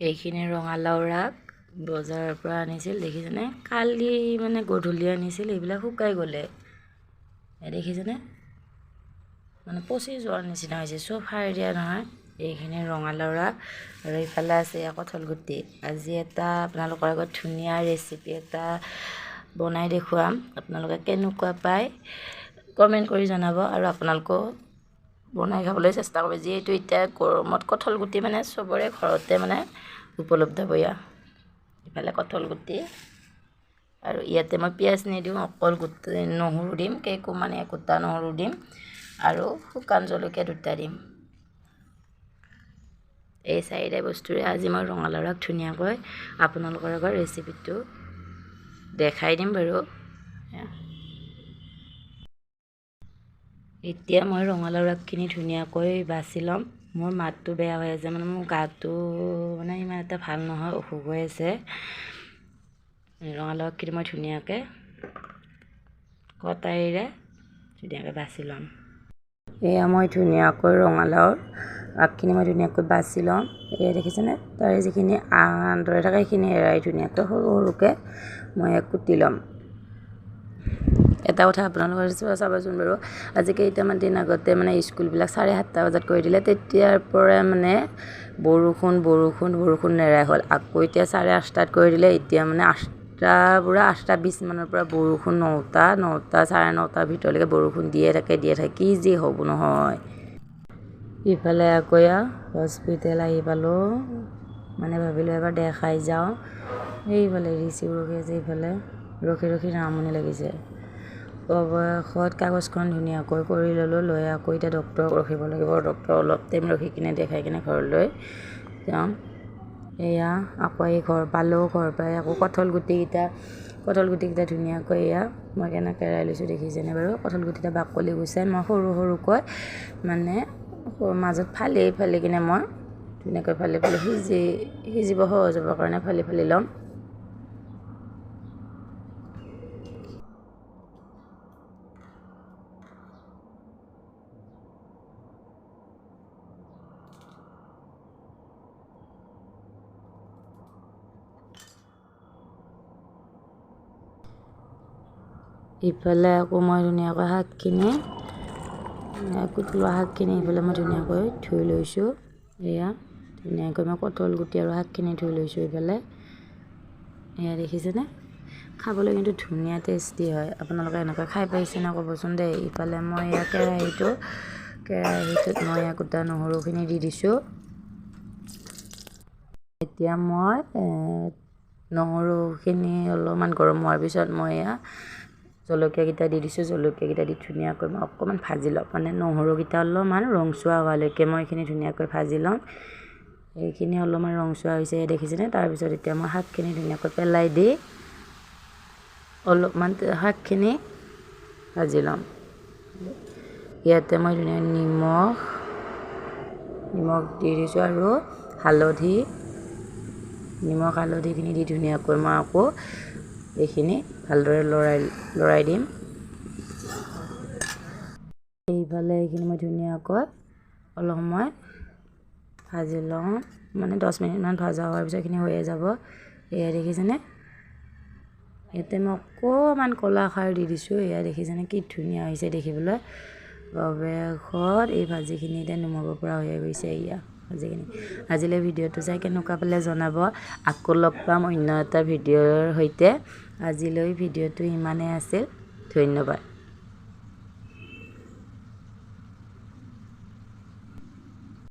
এইখিনি ৰঙালাও ৰাগ বজাৰৰ পৰা আনিছিল দেখিছেনে? কালি মানে গধূলি আনিছিল এইবিলাক শুকাই গ'লে। দেখিছেনে? মানে পচি যোৱাৰ নিচিনা হৈছে চব সাৰ দিয়া নহয়। এইখিনি ৰঙালাও ৰাগ আৰু ইফালে আছে এয়া কঁঠাল গুটি আজি এটা আপোনালোকৰ আগত ধুনীয়া ৰেচিপি এটা বনাই দেখুৱাম। আপোনালোকে কেনেকুৱা পায় কমেণ্ট কৰি জনাব আৰু আপোনালোকেও বনাই খাবলৈ চেষ্টা কৰিব যিহেতু এতিয়া গৰমত কঁঠাল গুটি মানে চবৰে ঘৰতে মানে উপলব্ধ বয়া। ইফালে কঁঠাল গুটি আৰু ইয়াতে মই পিঁয়াজ নিদিওঁ অকল গোট নহৰু দিম কেইকো মানে একোটা নহৰু দিম আৰু শুকান জলকীয়া দুটা দিম। এই চাৰিটা বস্তুৰে আজি মই ৰঙালাও আগ ধুনীয়াকৈ আপোনালোকৰ আগৰ ৰেচিপিটো দেখাই দিম বাৰু। এতিয়া মই ৰঙালাও আগখিনি ধুনীয়াকৈ বাছি ল'ম। মোৰ মাতটো বেয়া হৈ আছে মানে মোৰ গাটো মানে ইমান এটা ভাল নহয় অসুখ হৈ আছে। ৰঙালাও আগখিনি মই ধুনীয়াকৈ কটাৰীৰে ধুনীয়াকৈ বাছি ল'ম। এয়া মই ধুনীয়াকৈ ৰঙালাওৰ আগখিনি মই ধুনীয়াকৈ বাছি ল'ম। এয়া দেখিছেনে? তাৰে যিখিনি দৰে থাকে সেইখিনি এৰাই ধুনীয়াকৈ সৰু সৰুকৈ মই কুটি ল'ম। এটা কথা আপোনালোকৰ চাবচোন বাৰু। আজি কেইটামান দিন আগতে মানে স্কুলবিলাক চাৰে সাতটা বজাত কৰি দিলে, তেতিয়াৰ পৰা মানে বৰষুণ বৰষুণ বৰষুণ নেৰাই হ'ল। আকৌ এতিয়া চাৰে আঠটাত কৰি দিলে, এতিয়া মানে আঠটাৰ পৰা আঠটা বিছ মানৰ পৰা বৰষুণ নটা নটা, চাৰে নটাৰ ভিতৰলৈকে বৰষুণ দিয়ে থাকে দিয়ে থাকে, কি যি হ'ব নহয়। ইফালে আকৌ হস্পিটেল আহি পালোঁ মানে ভাবিলোঁ এবাৰ দেখাই যাওঁ। সেইফালে ৰিচিভ ৰখি আছে ইফালে ৰখি ৰখি আমনি লাগিছে। অৱশেষত কাগজখন ধুনীয়াকৈ কৰি ল'লোঁ লৈ আকৌ এতিয়া ডক্তৰক ৰখিব লাগিব। ডক্তৰ অলপ টাইম ৰখি কিনে দেখাই কিনে ঘৰলৈ যাম। এয়া আকৌ এই ঘৰ পালোঁ ঘৰ পাই আকৌ কঁঠাল গুটিকেইটা কঁঠাল গুটিকেইটা ধুনীয়াকৈ এয়া মই কেনেকৈ এৰাই লৈছোঁ দেখিছেনে বাৰু? কঁঠাল গুটিকেইটা বাকলি গুচাই মই সৰু সৰুকৈ মানে মাজত ফালি ফালি কিনে মই ধুনীয়াকৈ ফালি ফালি সিজি সিজিব সহজ হ'বৰ কাৰণে ফালি ফালি ল'ম। ইফালে আকৌ মই ধুনীয়াকৈ শাকখিনি কুটলোৱা শাকখিনি ইফালে মই ধুনীয়াকৈ ধুই লৈছোঁ। এয়া ধুনীয়াকৈ মই কঁঠাল গুটি আৰু শাকখিনি ধুই লৈছোঁ ইফালে। এয়া দেখিছেনে? খাবলৈ কিন্তু ধুনীয়া টেষ্টি হয়। আপোনালোকে এনেকৈ খাই পাইছেনে ক'বচোন দেই? ইফালে মই এয়া কেৰাহীটো কেৰাহীটোত মই গোটা নহৰুখিনি দি দিছোঁ। এতিয়া মই নহৰুখিনি অলপমান গৰম হোৱাৰ পিছত মই এয়া জলকীয়াকেইটা দি দিছোঁ জলকীয়াকেইটা দি ধুনীয়াকৈ মই অকণমান ভাজি ল'ম মানে নহৰুকেইটা অলপমান ৰংচোৱা হোৱালৈকে মই এইখিনি ধুনীয়াকৈ ভাজি ল'ম এইখিনি অলপমান ৰংচোৱা হৈছে দেখিছেনে? তাৰপিছত এতিয়া মই শাকখিনি ধুনীয়াকৈ পেলাই দি অলপমান শাকখিনি ভাজি ল'ম ইয়াতে মই ধুনীয়া নিমখ নিমখ দি দিছোঁ আৰু হালধি। নিমখ হালধিখিনি দি ধুনীয়াকৈ মই আকৌ এইখিনি ভালদৰে লৰাই লৰাই দিম। এইফালে এইখিনি মই ধুনীয়াকৈ অলপ সময় ভাজি লওঁ। মানে দহ মিনিটমান ভজা হোৱাৰ পিছত এইখিনি হৈয়ে যাব। এয়া দেখিছেনে? ইয়াতে মই অকণমান ক'লা খাৰ দি দিছোঁ। এয়া দেখিছেনে কি ধুনীয়া হৈছে দেখিবলৈ? অৱশেষত এই ভাজিখিনি এতিয়া নুমাব পৰা হৈ গৈছে এয়া ভাজিখিনি। আজিলৈ ভিডিঅ'টো চাই কেনেকুৱা পালে জনাব। আকৌ লগ পাম অন্য এটা ভিডিঅ'ৰ সৈতে। আজিলৈ ভিডিঅ'টো ইমানেই আছিল। ধন্যবাদ।